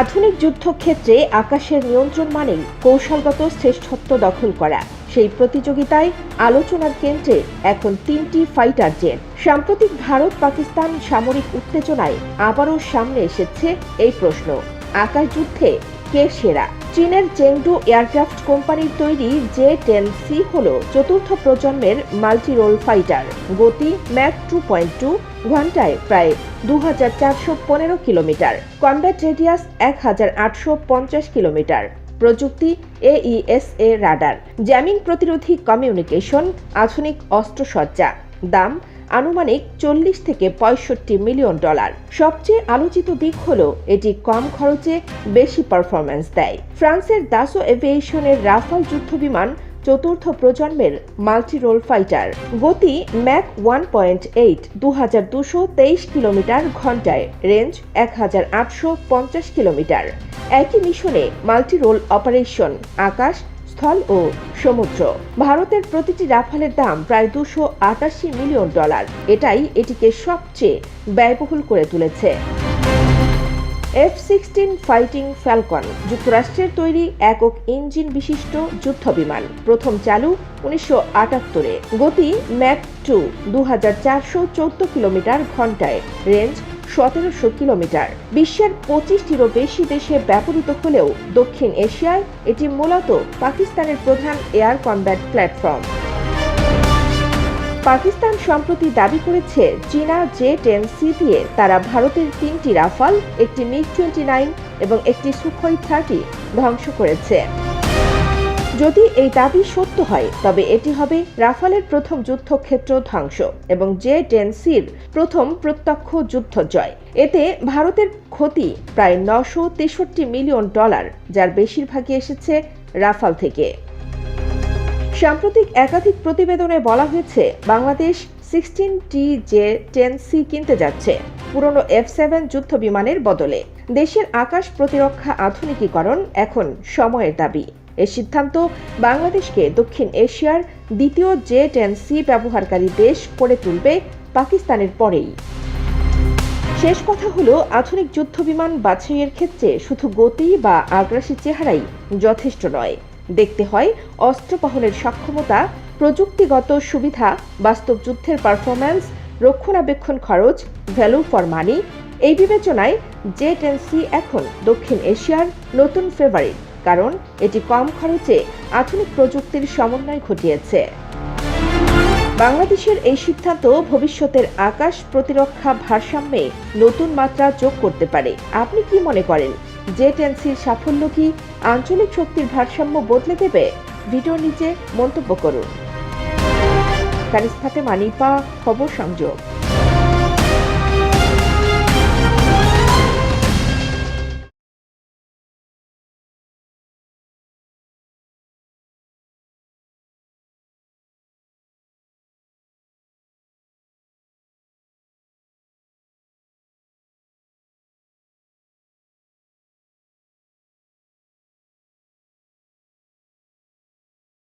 আধুনিক যুদ্ধক্ষেত্রে আকাশের নিয়ন্ত্রণ মানেই কৌশলগত শ্রেষ্ঠত্ব দখল করা। সেই প্রতিযোগিতায় আলোচনার কেন্দ্রে এখন তিনটি ফাইটার জেট। সাম্প্রতিক ভারত পাকিস্তান সামরিক উত্তেজনায় আবারও সামনে এসেছে এই প্রশ্ন। আকাশ যুদ্ধে কে সেরা। চীনের চেংডু এয়ারক্রাফট কোম্পানির তৈরি জে টেন সি হল চতুর্থ প্রজন্মের মাল্টি রোল ফাইটার। গতি ম্যাক টু পয়েন্ট টু, ঘন্টায় প্রায় দু হাজার চারশো পনেরো কিলোমিটার, কমব্যাট রেডিয়াস এক হাজার আটশো পঞ্চাশ কিলোমিটার। প্রযুক্তি এইএসএ রাডার। জ্যামিং প্রতিরোধী কমিউনিকেশন, আধুনিক অস্ত্রসজ্জা। দাম আনুমানিক চল্লিশ থেকে পঁয়ষট্টি মিলিয়ন ডলার। সবচেয়ে আলোচিত দিক হল, এটি কম খরচে বেশি পারফরম্যান্স দেয়। ফ্রান্সের দাসো এভিয়েশনের রাফাল যুদ্ধবিমান চতুর্থ প্রজন্মের মাল্টি রোল ফাইটার। গতি ম্যাক ওয়ান পয়েন্ট এইট দু হাজার দুশো তেইশ কিলোমিটার ঘন্টায়, রেঞ্জ এক হাজার আটশো পঞ্চাশ কিলোমিটার। একই মিশনে মাল্টি রোল অপারেশন, আকাশ স্থল ও সমুদ্র। ভারতের প্রতিটি রাফালের দাম প্রায় দুশো আটাশি মিলিয়ন ডলার। এটাই এটিকে সবচেয়ে ব্যয়বহুল করে তুলেছে। এফ সিক্সটিন ফাইটিং ফ্যালকন, যুক্তরাষ্ট্রের তৈরি একক ইঞ্জিন বিশিষ্ট যুদ্ধ বিমান প্রথম চালু উনিশশো আটাত্তরে। গতি ম্যাক টু দু হাজার চারশো চোদ্দ কিলোমিটার ঘন্টায়। রেঞ্জ সতেরোশো কিলোমিটার। বিশ্বের পঁচিশটিরও বেশি দেশে ব্যবহৃত হলেও দক্ষিণ এশিয়ায় এটি মূলত পাকিস্তানের প্রধান এয়ার কমব্যাট প্ল্যাটফর্ম। পাকিস্তান সম্প্রতি দাবি করেছে, চীনা জে টেন সি দিয়ে তারা ভারতের তিনটি রাফাল, একটি মিগ টোয়েন্টি নাইন এবং একটি সুখই থার্টি ধ্বংস করেছে। যদি এই দাবি সত্য হয়, তবে এটি হবে রাফালের প্রথম যুদ্ধক্ষেত্র ধ্বংস এবং জে টেন সির প্রথম প্রত্যক্ষ যুদ্ধ জয় এতে ভারতের ক্ষতি প্রায় নশো তেষট্টি মিলিয়ন ডলার, যার বেশিরভাগই এসেছে রাফাল থেকে। সাম্প্রতিক একাধিক প্রতিবেদনে বলা হয়েছে, বাংলাদেশ সিক্সটিন টি জে টেন সি কিনতে যাচ্ছে, পুরনো এফ সেভেন যুদ্ধ বিমানের বদলে। দেশের আকাশ প্রতিরক্ষা আধুনিকীকরণ এখন সময়ের দাবি। এ সিদ্ধান্ত বাংলাদেশকে দক্ষিণ এশিয়ার দ্বিতীয় জে টেন সি ব্যবহারকারী দেশ করে তুলবে পাকিস্তানের পরেই। শেষ কথা হলো, আধুনিক যুদ্ধবিমান বাছাইয়ের ক্ষেত্রে শুধু গতি বা আগ্রাসী চেহারাই যথেষ্ট নয়। দেখতে হয়, অস্ত্র অস্ত্রবহনের সক্ষমতা, প্রযুক্তিগত সুবিধা, বাস্তব যুদ্ধের পারফরম্যান্স, রক্ষণাবেক্ষণ খরচ ভ্যালু ফর মানি এই বিবেচনায় জে টেন সি এখন দক্ষিণ এশিয়ার নতুন ফেভারিট কারণ এটি কম খরচে আধুনিক প্রযুক্তির সমন্বয় ঘটিয়েছে। বাংলাদেশের এই সিদ্ধান্ত ভবিষ্যতের আকাশ প্রতিরক্ষা ভারসাম্যে নতুন মাত্রা যোগ করতে পারে। আপনি কি মনে করেন জে টেন্সির সাফল্য কি আঞ্চলিক শক্তির ভারসাম্য বদলে দেবে? ভিডিওর নিচে মন্তব্য করুন। ফাতেমা নিপা খবর সংযোগ।